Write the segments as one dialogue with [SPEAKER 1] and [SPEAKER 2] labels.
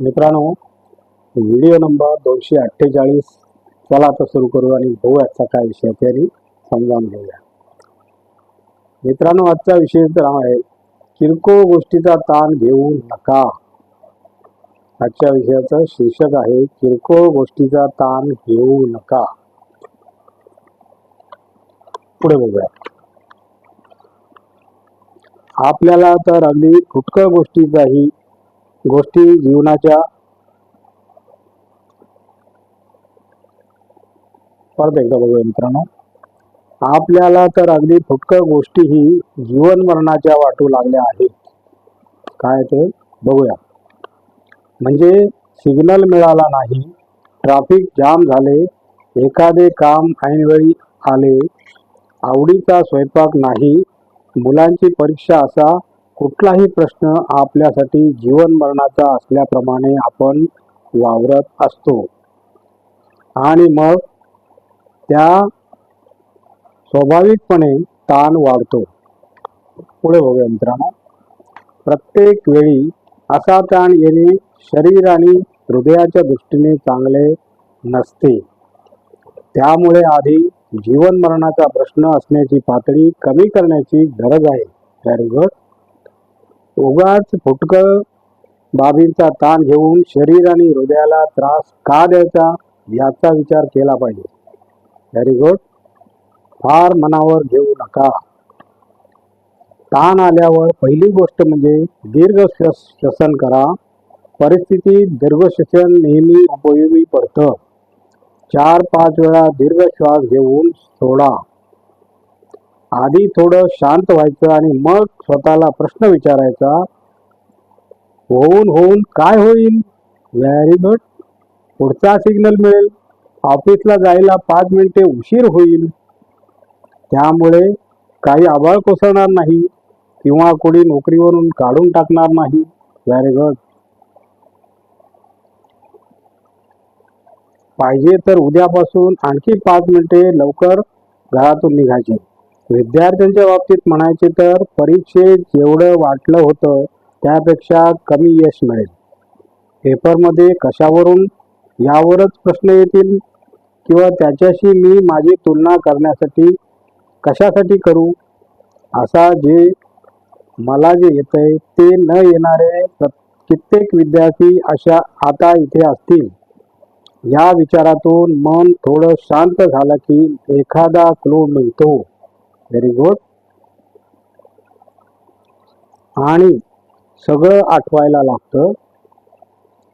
[SPEAKER 1] मित्रांनो video number दोनशे अठ्ठेचाळीस. चला आता सुरू करू आणि भाऊ आजचा काय विषय आहे समजावून घेऊया. मित्रांनो आजचा विषय तर हा आहे किरकोळ गोष्टीचा ताण घेऊ नका. आजच्या विषयाचं शीर्षक आहे किरकोळ गोष्टीचा ताण घेऊ नका. पुढे बघूया. आपल्याला तर अगदी फुटकळ गोष्टीचाही गोष्टी जीवनाच्या परत एकदा बघूया मित्रांनो. आपल्याला तर अगदी फुटक्या गोष्टी ही जीवन मरणाच्या वाटू लागल्या आहेत. काय ते? बघूया. म्हणजे सिग्नल मिळाला नाही. ट्रॅफिक जाम झाले. एखादे काम ऐनवेळी आले. आवडीचा स्वयंपाक नाही. मुलांची परीक्षा असा कुठलाही प्रश्न आपल्यासाठी जीवन मरणाचा असल्याप्रमाणे आपण वावरत असतो. आणि मग त्या स्वाभाविकपणे ताण वाढतो. पुढे बघूया मित्रांनो. प्रत्येक वेळी असा ताण येणे शरीर आणि हृदयाच्या दृष्टीने चांगले नसते. त्यामुळे आधी जीवन मरणाचा प्रश्न असण्याची पातळी कमी करण्याची गरज आहे. व्हेरी गुड उगाच फुटकळ बाबींचा ताण घेऊन शरीर आणि हृदयाला त्रास का द्यायचा याचा विचार केला पाहिजे. व्हेरी गुड फार मनावर घेऊ नका. ताण आल्यावर पहिली गोष्ट म्हणजे दीर्घ श्वसन करा. परिस्थितीत दीर्घ श्वसन नेहमी उपयोगी पडतं. चार पाच वेळा दीर्घ श्वास घेऊन सोडा. आधी थोडं शांत व्हायचं आणि मग स्वतःला प्रश्न विचारायचा होऊन होऊन काय होईल? व्हेरी गुड पुढचा सिग्नल मिळेल. ऑफिसला जायला पाच मिनिटे उशीर होईल. त्यामुळे काही आबाळ कोसळणार नाही किंवा कोणी नोकरीवरून काढून टाकणार नाही. व्हेरी गुड पाहिजे तर उद्यापासून आणखी पाच मिनिटे लवकर घरातून निघायचे. विद्यार्थ्यांच्या बाबतीत म्हणायचे तर परीक्षेत जेवढं वाटलं होतं त्यापेक्षा कमी यश मिळेल. पेपरमध्ये कशावरून? यावरच प्रश्न येतील? किंवा त्याच्याशी मी माझी तुलना करण्यासाठी कशासाठी करू? असा जे मला जे येतंय ते न येणारे प्र- कित्येक विद्यार्थी अशा आता इथे असतील. या विचारातून मन थोडं शांत झालं की एखादा क्लू मिळतो. व्हेरी गुड आणि सगळं आठवायला लागतं.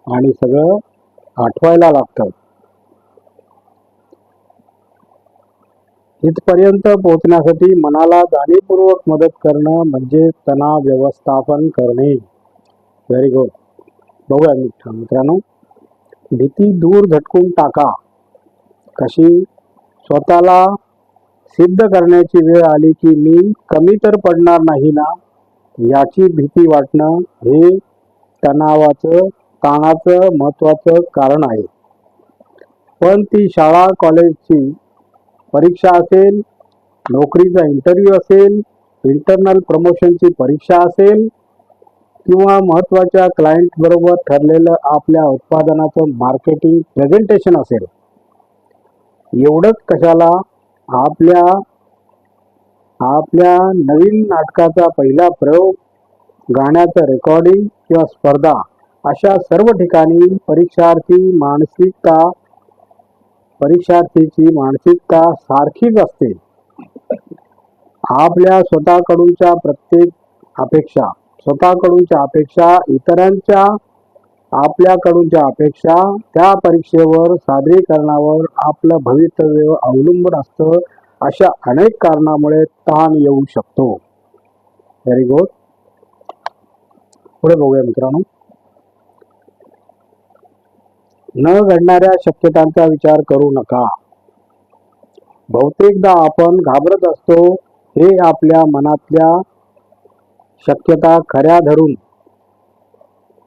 [SPEAKER 1] आणि सगळं आठवायला लागतं. इथपर्यंत पोहोचण्यासाठी मनाला जाणीवपूर्वक मदत करणं म्हणजे तणाव व्यवस्थापन करणे. व्हेरी गुड बघूया मित्र मित्रांनो. भीती दूर झटकून टाका. कशी? स्वतःला सिद्ध करण्याची वेळ आली की मी कमी तर पडणार नाही ना? याची भीती वाटणं हे तणावाचं ताणाचं महत्वाचं कारण आहे. पण ती शाळा कॉलेजची परीक्षा असेल नोकरीचा इंटरव्ह्यू असेल इंटरनल प्रमोशनची परीक्षा असेल किंवा महत्त्वाच्या क्लायंट बरोबर ठरलेलं आपल्या उत्पादनाचं मार्केटिंग प्रेझेंटेशन असेल. एवढंच कशाला आपल्या आपल्या नवीन नाटकाचा पहिला प्रयोग गाण्याचं रेकॉर्डिंग किंवा स्पर्धा अशा सर्व ठिकाणी परीक्षार्थी मानसिकता परीक्षार्थीची मानसिकता सारखीच असते. आपल्या स्वतःकडूनच्या प्रत्येक अपेक्षा स्वतःकडूनच्या अपेक्षा इतरांच्या आपल्याकडूनच्या अपेक्षा त्या परीक्षेवर सादरीकरणावर आपलं भवितव्य अवलंबून असतं अशा अनेक कारणामुळे ताण येऊ शकतो. व्हेरी गुड पुढे बघूया मित्रांनो. न घडणाऱ्या शक्यतांचा विचार करू नका. बहुतेकदा आपण घाबरत असतो हे आपल्या मनातल्या शक्यता खऱ्या धरून.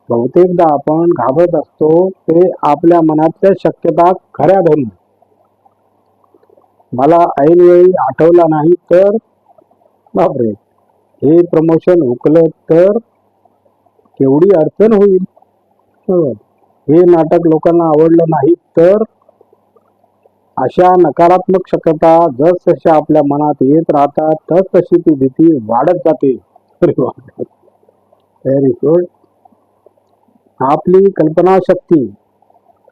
[SPEAKER 1] बहुतेकदा आपण घाबरत असतो ते आपल्या मनातल्या शक्यता खऱ्या धरून. मला ऐनवेळी आठवला नाही तर बापरे हे प्रमोशन हुकलं तर केवढी अडचण होईल. हो, हे नाटक लोकांना आवडलं नाही तर अशा नकारात्मक शक्यता जसजशा आपल्या मनात येत राहतात तस तशी ती भीती वाढत जाते. व्हेरी गुड आपली कल्पनाशक्ती.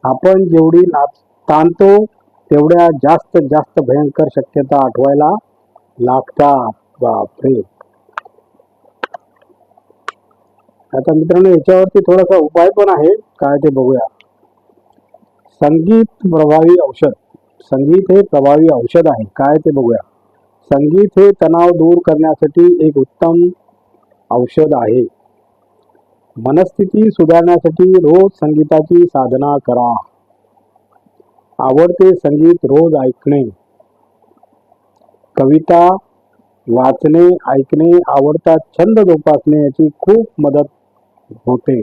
[SPEAKER 1] आपण जेवढी ना ताणतो तेवढ्या जास्त जास्त भयंकर शक्यता आठवायला लागतात. बापरे! आता मित्रांनो याच्यावरती थोडासा उपाय पण आहे. काय ते बघूया. संगीत प्रभावी औषध. संगीत हे प्रभावी औषध आहे. काय ते बघूया. संगीत हे तणाव दूर करण्यासाठी एक उत्तम औषध आहे. मनस्थिती सुधारण्यासाठी रोज संगीताची साधना करा. आवडते संगीत रोज ऐकणे. कविता वाचणे ऐकणे आवडता छंद जोपासणे याची खूप मदत होते.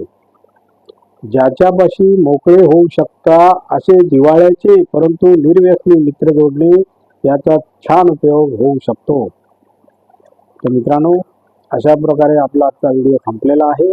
[SPEAKER 1] ज्याच्यापाशी मोकळे होऊ शकता असे जिवाळ्याचे परंतु निर्व्यसनी मित्र जोडणे याचा छान उपयोग होऊ शकतो. तर मित्रांनो अशा प्रकारे आपला आजचा व्हिडिओ संपलेला आहे.